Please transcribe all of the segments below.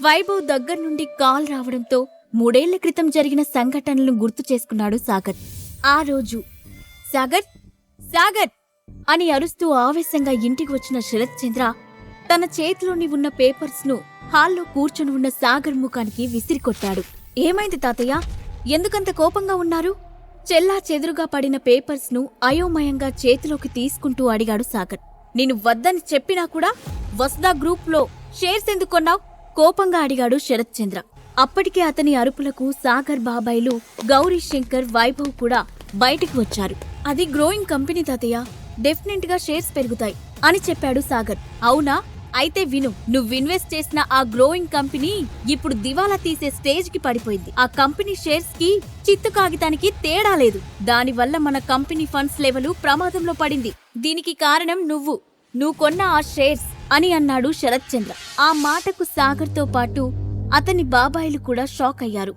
వైభవ్ దగ్గర నుండి కాల్ రావడంతో మూడేళ్ళ క్రితం జరిగిన సంఘటనలను గుర్తు చేసుకున్నాడు సాగర్. ఆ రోజు సాగర్ సాగర్! అని అరుస్తూ ఆవేశంగా ఇంటికి వచ్చిన శరత్ చంద్ర తన చేతిలోని ఉన్న పేపర్స్ను హాల్లో కూర్చొని ఉన్న సాగర్ ముఖానికి విసిరికొట్టాడు. ఏమైంది తాతయ్య? ఎందుకంత కోపంగా ఉన్నారు? చెల్లా చెదురుగా పడిన పేపర్స్ను అయోమయంగా చేతిలోకి తీసుకుంటూ అడిగాడు సాగర్. నేను వద్దని చెప్పినా కూడా వస్దా గ్రూప్లో షేర్స్ ఎందుకు కోపంగా అడిగాడు శరత్చంద్ర అప్పటికే అతని అరుపులకు సాగర్ బాబాయిలు గౌరీ శంకర్ వైభవ్ కూడా బయటికి వచ్చారు. అది గ్రోయింగ్ కంపెనీ తాతయ్య డెఫినెట్గా షేర్స్ పెరుగుతాయి అని చెప్పాడు సాగర్. అవునా? అయితే విను నువ్వు ఇన్వెస్ట్ చేసిన ఆ గ్రోయింగ్ కంపెనీ ఇప్పుడు దివాలా తీసే స్టేజ్కి పడిపోయింది. ఆ కంపెనీ షేర్స్కి చిత్తు కాగితానికి తేడా లేదు. దానివల్ల మన కంపెనీ ఫండ్స్ లెవెల్ ప్రమాదంలో పడింది. దీనికి కారణం నువ్వు. నువ్వు కొన్న ఆ షేర్స్. అని అన్నాడు శరత్చంద్ర. ఆ మాటకు సాగర్తో పాటు అతని బాబాయిలు కూడా షాక్ అయ్యారు.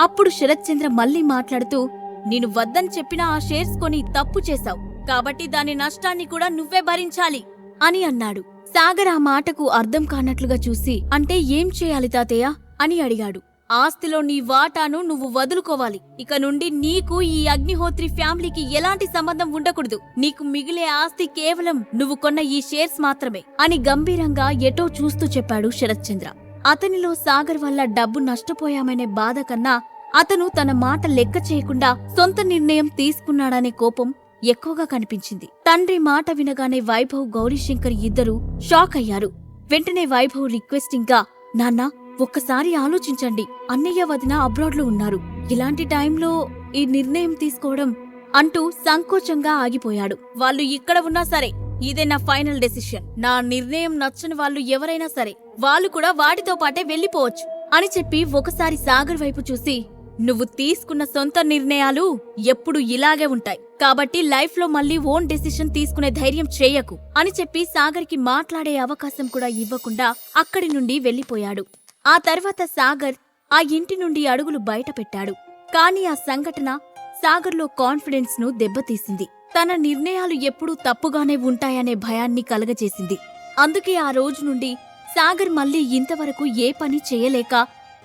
అప్పుడు శరత్చంద్ర మళ్ళీ మళ్ళీ మాట్లాడుతూ నేను వద్దని చెప్పిన ఆ షేర్స్ కొని తప్పు చేశావు. కాబట్టి దాని నష్టాన్ని కూడా నువ్వే భరించాలి అని అన్నాడు. సాగర్ ఆ మాటకు అర్థం కానట్లుగా చూసి అంటే ఏం చేయాలి తాతయ్య? అని అడిగాడు. ఆస్తిలో నీ వాటాను నువ్వు వదులుకోవాలి. ఇక నుండి నీకు ఈ అగ్నిహోత్రి ఫ్యామిలీకి ఎలాంటి సంబంధం ఉండకూడదు. నీకు మిగిలే ఆస్తి కేవలం నువ్వు కొన్న ఈ షేర్స్ మాత్రమే అని గంభీరంగా ఎటో చూస్తూ చెప్పాడు శరత్ చంద్ర అతనిలో సాగర్ వల్ల డబ్బు నష్టపోయామనే బాధ కన్నా అతను తన మాట లెక్క చేయకుండా సొంత నిర్ణయం తీసుకున్నాడనే కోపం ఎక్కువగా కనిపించింది. తండ్రి మాట వినగానే వైభవ్ గౌరీశంకర్ ఇద్దరూ షాక్ అయ్యారు. వెంటనే వైభవ్ రిక్వెస్టింగ్గా నాన్నా ఒక్కసారి ఆలోచించండి. అన్నయ్య వదిన అబ్రాడ్లో ఉన్నారు. ఇలాంటి టైంలో ఈ నిర్ణయం తీసుకోవడం అంటూ సంకోచంగా ఆగిపోయాడు. వాళ్ళు ఇక్కడ ఉన్నా సరే ఇదే నా ఫైనల్ డెసిషన్. నా నిర్ణయం నచ్చని వాళ్ళు ఎవరైనా సరే వాళ్ళు కూడా వాటితో పాటే వెళ్ళిపోవచ్చు అని చెప్పి ఒకసారి సాగర్ వైపు చూసి నువ్వు తీసుకున్న సొంత నిర్ణయాలు ఎప్పుడు ఇలాగే ఉంటాయి. కాబట్టి లైఫ్లో మళ్ళీ ఓన్ డెసిషన్ తీసుకునే ధైర్యం చేయకు అని చెప్పి సాగర్కి మాట్లాడే అవకాశం కూడా ఇవ్వకుండా అక్కడి నుండి వెళ్ళిపోయాడు ఆ తర్వాత సాగర్ ఆ ఇంటి నుండి అడుగులు బయటపెట్టాడు. కాని ఆ సంఘటన సాగర్లో కాన్ఫిడెన్స్ను దెబ్బతీసింది. తన నిర్ణయాలు ఎప్పుడూ తప్పుగానే ఉంటాయనే భయాన్ని కలగజేసింది. అందుకే ఆ రోజు నుండి సాగర్ మళ్ళీ ఇంతవరకు ఏ పని చేయలేక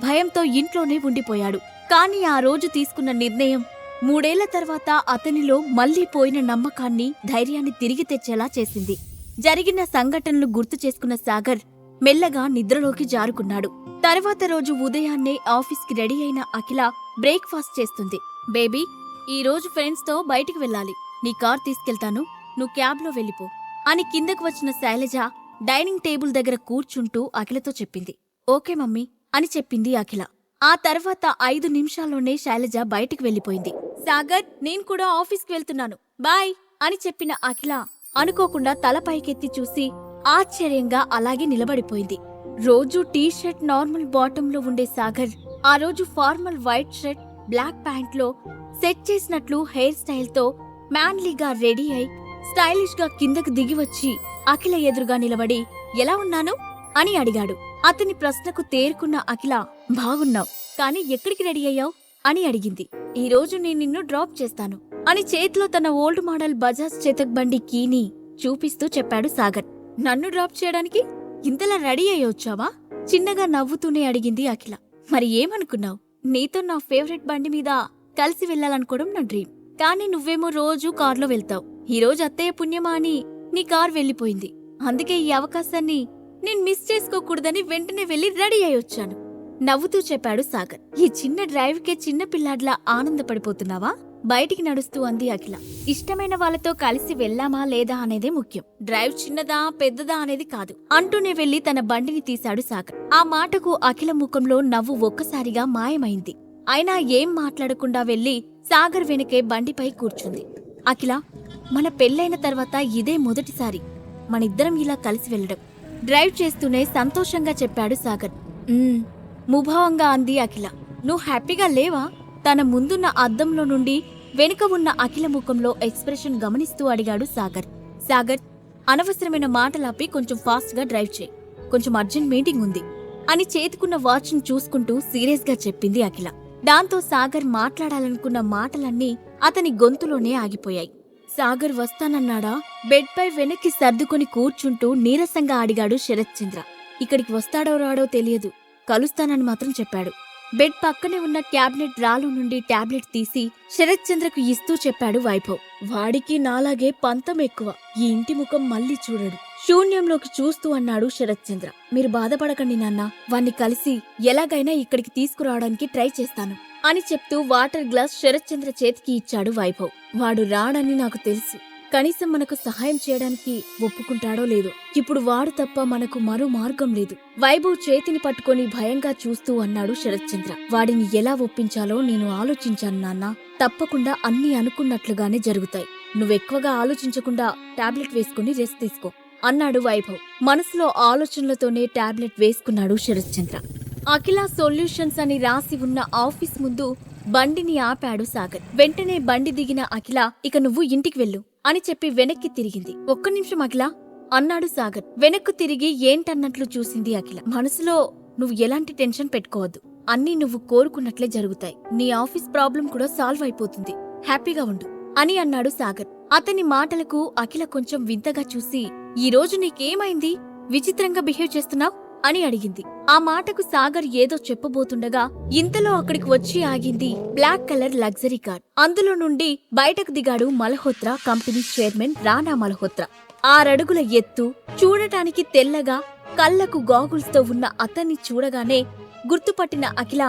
భయంతో ఇంట్లోనే ఉండిపోయాడు. కాని ఆ రోజు తీసుకున్న నిర్ణయం మూడేళ్ళ తర్వాత అతనిలో మళ్ళీ పోయిన నమ్మకాన్ని ధైర్యాన్ని తిరిగి తెచ్చేలా చేసింది. జరిగిన సంఘటనలు గుర్తు చేసుకున్న సాగర్ మెల్లగా నిద్రలోకి జారుకున్నాడు. తర్వాత రోజు ఉదయాన్నే ఆఫీస్కి రెడీ అయిన అఖిల బ్రేక్ఫాస్ట్ చేస్తుంది. బేబీ ఈ రోజు ఫ్రెండ్స్తో బయటికి వెళ్ళాలి. నీ కార్ తీసుకెళ్తాను. నువ్వు క్యాబ్లో వెళ్ళిపో. అని కిందకు వచ్చిన శైలజ డైనింగ్ టేబుల్ దగ్గర కూర్చుంటూ అఖిలతో చెప్పింది. ఓకే మమ్మీ అని చెప్పింది అఖిల. ఆ తర్వాత ఐదు నిమిషాల్లోనే శైలజ బయటికి వెళ్ళిపోయింది. సాగర్ నేను కూడా ఆఫీస్కి వెళ్తున్నాను. బాయ్ అని చెప్పిన అఖిల అనుకోకుండా తల పైకెత్తి చూసి ఆశ్చర్యంగా అలాగే నిలబడిపోయింది. రోజు టీ షర్ట్ నార్మల్ బాటంలో ఉండే సాగర్ ఆ రోజు ఫార్మల్ వైట్ షర్ట్ బ్లాక్ ప్యాంట్లో సెట్ చేసినట్లు హెయిర్ స్టైల్తో మ్యాన్లీగా రెడీ అయి స్టైలిష్గా కిందకు దిగి వచ్చి అఖిల ఎదురుగా నిలబడి ఎలా ఉన్నాను? అని అడిగాడు. అతని ప్రశ్నకు తేరుకున్న అఖిల బాగున్నావు కానీ ఎక్కడికి రెడీ అయ్యావు? అని అడిగింది. ఈ రోజు నేను నిన్ను డ్రాప్ చేస్తాను అని చేతిలో తన ఓల్డ్ మోడల్ బజాజ్ చేతక్ బండి కీని చూపిస్తూ చెప్పాడు సాగర్. నన్ను డ్రాప్ చేయడానికి ఇంతలా రెడీ అయ్యి వచ్చావా? చిన్నగా నవ్వుతూనే అడిగింది అఖిల. మరి ఏమనుకున్నావు? నీతో నా ఫేవరెట్ బండి మీద కలిసి వెళ్ళాలనుకోవడం నా డ్రీమ్. కానీ నువ్వేమో రోజు కార్లో వెళ్తావు. ఈరోజు అత్తయ్య పుణ్యమా అని నీ కార్ వెళ్ళిపోయింది. అందుకే ఈ అవకాశాన్ని నేను మిస్ చేసుకోకూడదని వెంటనే వెళ్ళి రెడీ అయి వచ్చాను. నవ్వుతూ చెప్పాడు సాగర్. ఈ చిన్న డ్రైవ్కే చిన్న పిల్లాడ్లా ఆనందపడిపోతున్నావా? బయటికి నడుస్తూ అంది అఖిల. ఇష్టమైన వాళ్ళతో కలిసి వెళ్ళామా లేదా అనేదే ముఖ్యం. డ్రైవ్ చిన్నదా పెద్దదా అనేది కాదు. అంటూనే వెళ్ళి తన బండిని తీశాడు సాగర్. ఆ మాటకు అఖిల ముఖంలో నవ్వు ఒక్కసారిగా మాయమైంది. అయినా ఏం మాట్లాడకుండా వెళ్ళి సాగర్ వెనకే బండిపై కూర్చుంది. అఖిల మన పెళ్ళైన తర్వాత ఇదే మొదటిసారి మనిద్దరం ఇలా కలిసి వెళ్ళడం. డ్రైవ్ చేస్తూనే సంతోషంగా చెప్పాడు సాగర్. ముభావంగా అంది అఖిల. నువ్వు హ్యాపీగా లేవా? తన ముందున్న అద్దంలో నుండి వెనుక ఉన్న అఖిల ముఖంలో ఎక్స్ప్రెషన్ గమనిస్తూ అడిగాడు సాగర్. సాగర్ అనవసరమైన మాటలాపి కొంచెం ఫాస్ట్గా డ్రైవ్ చేయి. కొంచెం అర్జెంట్ మీటింగ్ ఉంది అని చేతికున్న వాచ్ను చూసుకుంటూ సీరియస్గా చెప్పింది అఖిల. దాంతో సాగర్ మాట్లాడాలనుకున్న మాటలన్నీ అతని గొంతులోనే ఆగిపోయాయి. సాగర్ వస్తానన్నాడా? బెడ్పై వెనక్కి సర్దుకొని కూర్చుంటూ నీరసంగా అడిగాడు శరత్చంద్ర. ఇక్కడికి వస్తాడో రాడో తెలియదు. కలుస్తానని మాత్రం చెప్పాడు. బెడ్ పక్కనే ఉన్న క్యాబినెట్ రాలు నుండి టాబ్లెట్ తీసి శరత్ చంద్రకు ఇస్తూ చెప్పాడు వైభవ్. వాడికి నాలాగే పంతం ఎక్కువ. ఈ ఇంటి ముఖం మళ్ళీ చూడడు. శూన్యంలోకి చూస్తూ అన్నాడు శరత్ చంద్ర మీరు బాధపడకండి నాన్న. వాణ్ణి కలిసి ఎలాగైనా ఇక్కడికి తీసుకురావడానికి ట్రై చేస్తాను అని చెప్తూ వాటర్ గ్లాస్ శరత్ చంద్ర చేతికి ఇచ్చాడు వైభవ్. వాడు రాడని నాకు తెలుసు. కనీసం మనకు సహాయం చేయడానికి ఒప్పుకుంటాడో లేదో. ఇప్పుడు వాడు తప్ప మనకు మరో మార్గం లేదు. వైభవ్ చేతిని పట్టుకొని భయంగా చూస్తూ అన్నాడు శరత్చంద్ర. వాడిని ఎలా ఒప్పించాలో నేను ఆలోచించాను నాన్న. తప్పకుండా అన్ని అనుకున్నట్లుగానే జరుగుతాయి. నువ్వెక్కువగా ఆలోచించకుండా టాబ్లెట్ వేసుకుని రెస్ట్ తీసుకో అన్నాడు వైభవ్. మనసులో ఆలోచనలతోనే టాబ్లెట్ వేసుకున్నాడు శరత్చంద్ర. అఖిల సొల్యూషన్స్ అని రాసి ఉన్న ఆఫీస్ ముందు బండిని ఆపాడు సాగర్. వెంటనే బండి దిగిన అఖిల ఇక నువ్వు ఇంటికి వెళ్ళు. అని చెప్పి వెనక్కి తిరిగింది. ఒక్క నిమిషం అఖిల. అన్నాడు సాగర్. వెనక్కు తిరిగి ఏంటన్నట్లు చూసింది అఖిల. మనసులో నువ్వు ఎలాంటి టెన్షన్ పెట్టుకోవద్దు. అన్నీ నువ్వు కోరుకున్నట్లే జరుగుతాయి. నీ ఆఫీస్ ప్రాబ్లం కూడా సాల్వ్ అయిపోతుంది. హ్యాపీగా ఉండు అని అన్నాడు సాగర్. అతని మాటలకు అఖిల కొంచెం వింతగా చూసి ఈ రోజు నీకేమైంది? విచిత్రంగా బిహేవ్ చేస్తున్నావ్? అని అడిగింది. ఆ మాటకు సాగర్ ఏదో చెప్పబోతుండగా ఇంతలో అక్కడికి వచ్చి ఆగింది బ్లాక్ కలర్ లగ్జరీ కార్. అందులో నుండి బయటకు దిగాడు మల్హోత్రా కంపెనీ చైర్మన్ రానా మల్హోత్రా. ఆరడుగుల ఎత్తు చూడటానికి తెల్లగా కళ్ళకు గాగుల్స్తో ఉన్న అతన్ని చూడగానే గుర్తుపట్టిన అఖిల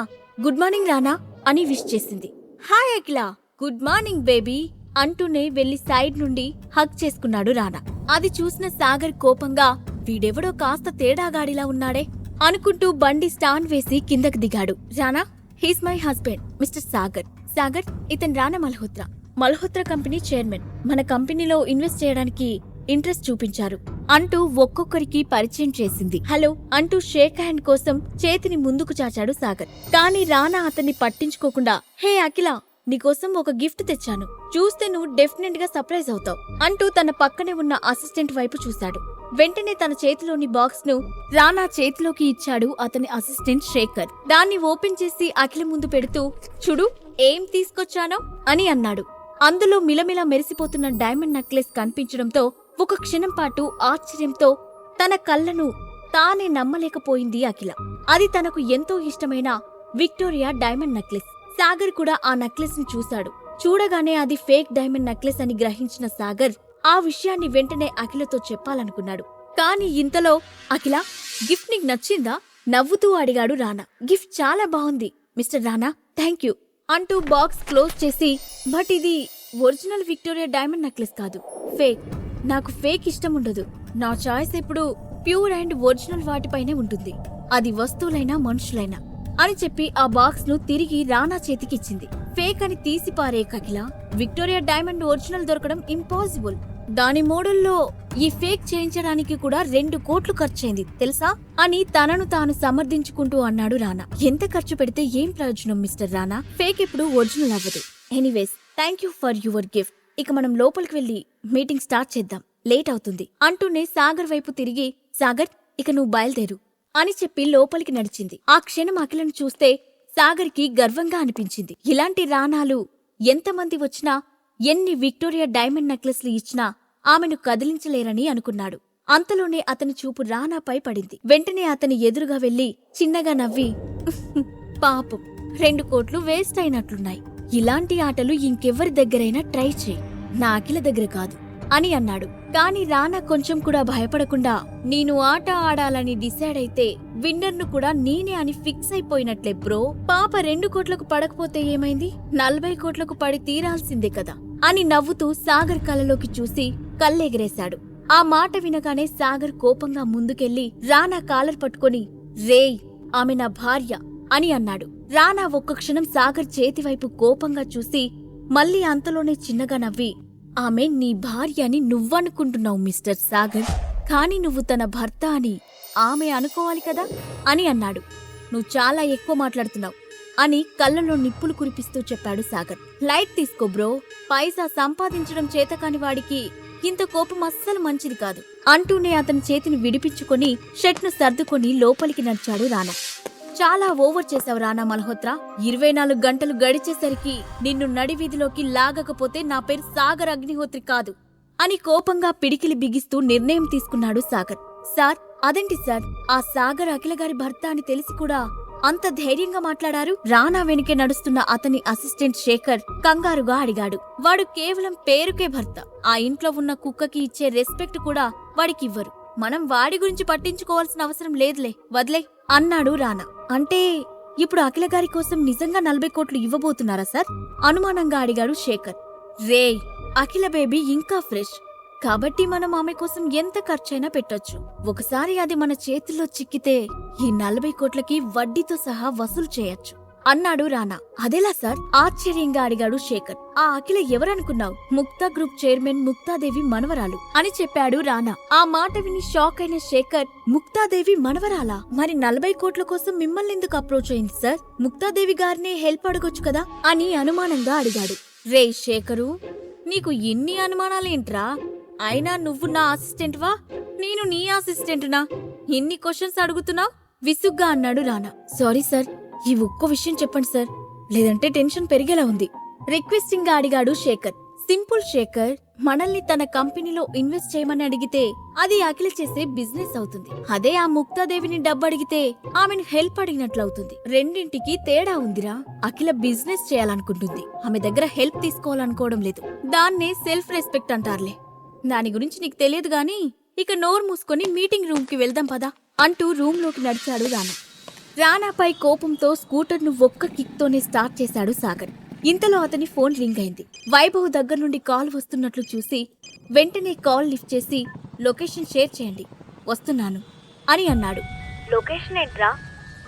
గుడ్ మార్నింగ్ రానా అని విష్ చేసింది. Hi Akhila good morning baby అంటూనే వెళ్ళి సైడ్ నుండి హగ్ చేసుకున్నాడు రానా అది చూసిన సాగర్ కోపంగా వీడెవడో కాస్త తేడాగాడిలా ఉన్నాడే అనుకుంటూ బండి స్టాండ్ వేసి కిందకు దిగాడు. Rana he's my husband mister Sagar. Sagar ఇతను Rana Malhotra. Malhotra company chairman. మన కంపెనీలో ఇన్వెస్ట్ చేయడానికి ఇంట్రెస్ట్ చూపించారు. అంటూ ఒక్కొక్కరికి పరిచయం చేసింది. హలో అంటూ షేక్ హ్యాండ్ కోసం చేతిని ముందుకు చాచాడు సాగర్. కానీ రానా అతన్ని పట్టించుకోకుండా హే అఖిల నీకోసం ఒక గిఫ్ట్ తెచ్చాను. చూస్తే నువ్వు డెఫినెట్గా సర్ప్రైజ్ అవుతావు. అంటూ తన పక్కనే ఉన్న అసిస్టెంట్ వైపు చూశాడు. వెంటనే తన చేతిలోని బాక్స్ను రానా చేతిలోకి ఇచ్చాడు అతని అసిస్టెంట్ శేఖర్. దాన్ని ఓపెన్ చేసి అఖిల ముందు పెడుతూ చూడు ఏం తీసుకొచ్చానో? అని అన్నాడు. అందులో మిలమిల మెరిసిపోతున్న డైమండ్ నెక్లెస్ కనిపించడంతో ఒక క్షణం పాటు ఆశ్చర్యంతో తన కళ్ళను తానే నమ్మలేకపోయింది అఖిల. అది తనకు ఎంతో ఇష్టమైన విక్టోరియా డైమండ్ నెక్లెస్. సాగర్ కూడా ఆ నెక్లెస్ని చూశాడు. చూడగానే అది ఫేక్ డైమండ్ నెక్లెస్ అని గ్రహించిన సాగర్ ఆ విషయాన్ని వెంటనే అఖిలతో చెప్పాలనుకున్నాడు. కాని ఇంతలో అఖిల గిఫ్ట్ నీకు నచ్చిందా? నవ్వుతూ అడిగాడు రానా. గిఫ్ట్ చాలా బాగుంది మిస్టర్ రానా. థ్యాంక్ యూ అంటూ బాక్స్ క్లోజ్ చేసి బట్ ఇది ఒరిజినల్ విక్టోరియా డైమండ్ నెక్లెస్ కాదు. ఫేక్. నాకు ఫేక్ ఇష్టం ఉండదు. నా చాయిస్ ఎప్పుడు ప్యూర్ అండ్ ఒరిజినల్ వాటిపైనే ఉంటుంది. అది వస్తువులైనా మనుషులైనా అని చెప్పి ఆ బాక్స్ను తిరిగి రానా చేతికిచ్చింది. ఫేక్ అని తీసి పారే కకిల విక్టోరియా డైమండ్ ఒరిజినల్ దొరకడం ఇంపాసిబుల్. దాని మోడల్లో ఈ ఫేక్ చేయించడానికి కూడా రెండు కోట్లు ఖర్చయింది తెలుసా? అని తనను తాను సమర్థించుకుంటూ అన్నాడు రానా. ఎంత ఖర్చు పెడితే ఏం ప్రయోజనం మిస్టర్ రానా? ఫేక్ ఇప్పుడు ఒరిజినల్ అవ్వదు. Anyways thank you for your gift. ఇక మనం లోపలికి వెళ్ళి మీటింగ్ స్టార్ట్ చేద్దాం. లేట్ అవుతుంది. అంటూనే సాగర్ వైపు తిరిగి సాగర్ ఇక నువ్వు బయలుదేరు అని చెప్పి లోపలికి నడిచింది. ఆ క్షణం అఖిలను చూస్తే సాగర్కి గర్వంగా అనిపించింది. ఇలాంటి రాణాలు ఎంతమంది వచ్చినా ఎన్ని విక్టోరియా డైమండ్ నెక్లెస్లు ఇచ్చినా ఆమెను కదిలించలేరని అనుకున్నాడు. అంతలోనే అతని చూపు రానాపై పడింది. వెంటనే అతని ఎదురుగా వెళ్ళి చిన్నగా నవ్వి పాపం రెండు కోట్లు వేస్ట్ అయినట్లున్నాయి. ఇలాంటి ఆటలు ఇంకెవ్వరి దగ్గరైనా ట్రై చేయి నా అఖిల దగ్గర కాదు అని అన్నాడు. కాని రానా కొంచెం కూడా భయపడకుండా నేను ఆట ఆడాలని డిసైడ్ అయితే విన్నర్ను కూడా నేనే అని ఫిక్స్ అయిపోయినట్లే బ్రో. పాప రెండు కోట్లకు పడకపోతే ఏమైంది? నలభై కోట్లకు పడి తీరాల్సిందే కదా. అని నవ్వుతూ సాగర్ కళ్ళలోకి చూసి కళ్ళెగిరేశాడు. ఆ మాట వినగానే సాగర్ కోపంగా ముందుకెళ్ళి రానా కాలర్ పట్టుకొని రేయ్ ఆమె నా భార్య అని అన్నాడు. రానా ఒక్క క్షణం సాగర్ చేతివైపు కోపంగా చూసి మళ్ళీ అంతలోనే చిన్నగా నవ్వి ఆమె నీ భార్య అని నువ్వనుకుంటున్నావు మిస్టర్ సాగర్. కాని నువ్వు తన భర్త అని ఆమె అనుకోవాలి కదా? అని అన్నాడు. నువ్వు చాలా ఎక్కువ మాట్లాడుతున్నావు. అని కళ్ళలో నిప్పులు కురిపిస్తూ చెప్పాడు సాగర్. లైట్ తీసుకో బ్రో. పైసా సంపాదించడం చేతకాని వాడికి ఇంత కోపం అస్సలు మంచిది కాదు. అంటూనే అతని చేతిని విడిపించుకొని షర్ట్ను సర్దుకొని లోపలికి నడిచాడు రానా. చాలా ఓవర్ చేసావు రానా మల్హోత్రా. ఇరవై నాలుగు గంటలు గడిచేసరికి నిన్ను నడివీధిలోకి లాగకపోతే నా పేరు సాగర్ అగ్నిహోత్రి కాదు అని కోపంగా పిడికిలి బిగిస్తూ నిర్ణయం తీసుకున్నాడు సాగర్. సార్ అదేంటి సార్? ఆ సాగర్ అఖిల గారి భర్త అని తెలిసి కూడా అంత ధైర్యంగా మాట్లాడారు. రానా వెనుకే నడుస్తున్న అతని అసిస్టెంట్ శేఖర్ కంగారుగా అడిగాడు. వాడు కేవలం పేరుకే భర్త. ఆ ఇంట్లో ఉన్న కుక్కకి ఇచ్చే రెస్పెక్ట్ కూడా వాడికి ఇవ్వరు మనం వాడి గురించి పట్టించుకోవాల్సిన అవసరం లేదులే. వదిలే అన్నాడు రానా. అంటే ఇప్పుడు అఖిల గారి కోసం నిజంగా నలభై కోట్లు ఇవ్వబోతున్నారా సార్? అనుమానంగా అడిగాడు శేఖర్. రే అఖిల బేబీ ఇంకా ఫ్రెష్. కాబట్టి మనం ఆమె కోసం ఎంత ఖర్చైనా పెట్టొచ్చు. ఒకసారి అది మన చేతుల్లో చిక్కితే ఈ నలభై కోట్లకి వడ్డీతో సహా వసూలు చేయొచ్చు. అన్నాడు రానా. అదేలా సార్? ఆశ్చర్యంగా అడిగాడు శేఖర్. ఆ అఖిల ఎవరనుకున్నావు? ముక్తా గ్రూప్ చైర్మన్ ముక్తాదేవి మనవరాలు అని చెప్పాడు రానా. ఆ మాట విని షాక్ అయిన శేఖర్ ముక్తాదేవి మనవరాలా? మరి నలభై కోట్ల కోసం మిమ్మల్ని ఎందుకు అప్రోచ్ అయింది సార్? ముక్తాదేవి గారినే హెల్ప్ అడగొచ్చు కదా? అని అనుమానంగా అడిగాడు. రే శేఖరు నీకు ఎన్ని అనుమానాలేంట్రా? అయినా నువ్వు నా అసిస్టెంట్వా? నేను నీ అసిస్టెంట్నా? ఎన్ని క్వశ్చన్స్ అడుగుతున్నావు? విసుగ్గా అన్నాడు రానా. సారీ సార్ ఈ ఒక్క విషయం చెప్పండి సార్. లేదంటే టెన్షన్ పెరిగేలా ఉంది. రిక్వెస్టింగ్గా అడిగాడు శేఖర్. సింపుల్ శేఖర్ మనల్ని తన కంపెనీలో ఇన్వెస్ట్ చేయమని అడిగితే అది అఖిల చేసే బిజినెస్ అవుతుంది. అదే ఆ ముక్తాదేవిని డబ్బు అడిగితే ఆమెను హెల్ప్ అడిగినట్లవుతుంది రెండింటికి తేడా ఉందిరా. అఖిల బిజినెస్ చేయాలనుకుంటుంది. ఆమె దగ్గర హెల్ప్ తీసుకోవాలనుకోవడం లేదు. దాన్నే సెల్ఫ్ రెస్పెక్ట్ అంటారులే. దాని గురించి నీకు తెలియదు గాని ఇక నోరు మూసుకొని మీటింగ్ రూమ్కి వెళ్దాం పదా అంటూ రూమ్లోకి నడిచాడు రానా రానాపై కోపంతో స్కూటర్ను ఒక్క కిక్తోనే స్టార్ట్ చేశాడు సాగర్. ఇంతలో అతని ఫోన్ రింగ్ అయింది. వైభవ్ దగ్గర నుండి కాల్ వస్తున్నట్లు చూసి వెంటనే కాల్ లిఫ్ట్ చేసి లొకేషన్ షేర్ చేయండి వస్తున్నాను అని అన్నాడు. లొకేషన్ ఏంట్రా?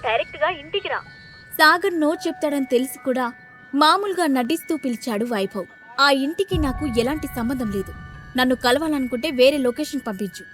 డైరెక్ట్గా ఇంటికి రా. సాగర్ నో చెప్తాడని తెలిసి కూడా మామూలుగా నటిస్తూ పిలిచాడు వైభవ్. ఆ ఇంటికి నాకు ఎలాంటి సంబంధం లేదు. నన్ను కలవాలనుకుంటే వేరే లొకేషన్ పంపించు.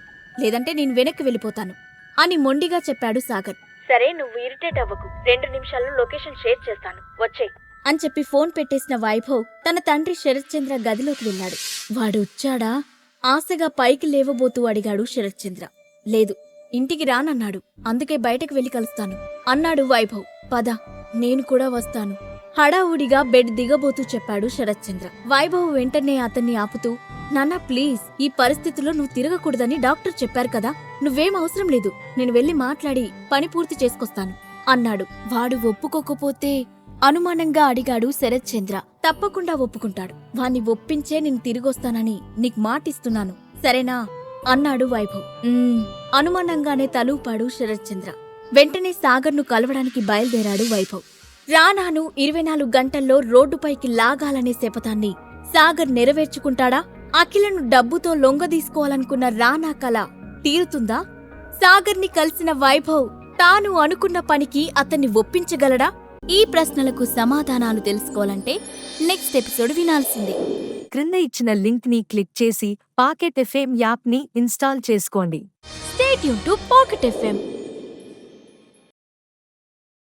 లేదంటే నేను వెనక్కి వెళ్ళిపోతాను. అని మొండిగా చెప్పాడు సాగర్. సరే నువ్వు ఇరిటేట్ అవ్వకు. రెండు నిమిషాల్లో లొకేషన్ షేర్ చేస్తాను. వచ్చేయ్ అని చెప్పి ఫోన్ పెట్టేసిన వైభవ్ తన తండ్రి శరత్చంద్ర గదిలోకి వెళ్ళాడు. వాడు వచ్చాడా? ఆశగా పైకి లేవబోతూ అడిగాడు శరత్చంద్ర. లేదు ఇంటికి రానన్నాడు. అందుకే బయటకు వెళ్ళి కలుస్తాను అన్నాడు వైభవ్. పద నేను కూడా వస్తాను. హడావుడిగా బెడ్ దిగబోతూ చెప్పాడు శరత్చంద్ర. వైభవ్ వెంటనే అతన్ని ఆపుతూ నాన్న ప్లీజ్. ఈ పరిస్థితిలో నువ్వు తిరగకూడదని డాక్టర్ చెప్పారు కదా. నువ్వేం అవసరం లేదు. నేను వెళ్ళి మాట్లాడి పని పూర్తి చేసుకొస్తాను అన్నాడు. వాడు ఒప్పుకోకపోతే అనుమానంగా అడిగాడు శరత్ చంద్ర తప్పకుండా ఒప్పుకుంటాడు. వాణ్ణి ఒప్పించే నేను తిరిగొస్తానని నీకు మాటిస్తున్నాను. సరేనా? అన్నాడు వైభవ్. అనుమానంగానే తలూపాడు శరత్ చంద్ర వెంటనే సాగర్ను కలవడానికి బయలుదేరాడు వైభవ్. రానాను ఇరవై నాలుగు గంటల్లో రోడ్డుపైకి లాగాలనే శపథాన్ని సాగర్ నెరవేర్చుకుంటాడా? అఖిలను డబ్బుతో లొంగదీసుకోవాలనుకున్న రానా కల తీరుతుందా? సాగర్ని కలిసిన వైభవ్ తాను అనుకున్న పనికి అతన్ని ఒప్పించగలడా? ఈ ప్రశ్నలకు సమాధానాలు తెలుసుకోవాలంటే నెక్స్ట్ ఎపిసోడ్ వినాల్సిందే. క్రింద ఇచ్చిన లింక్ని క్లిక్ చేసి పాకెట్ ఎఫ్ఎం యాప్ని ఇన్స్టాల్ చేసుకోండి. Stay tuned to pocket FM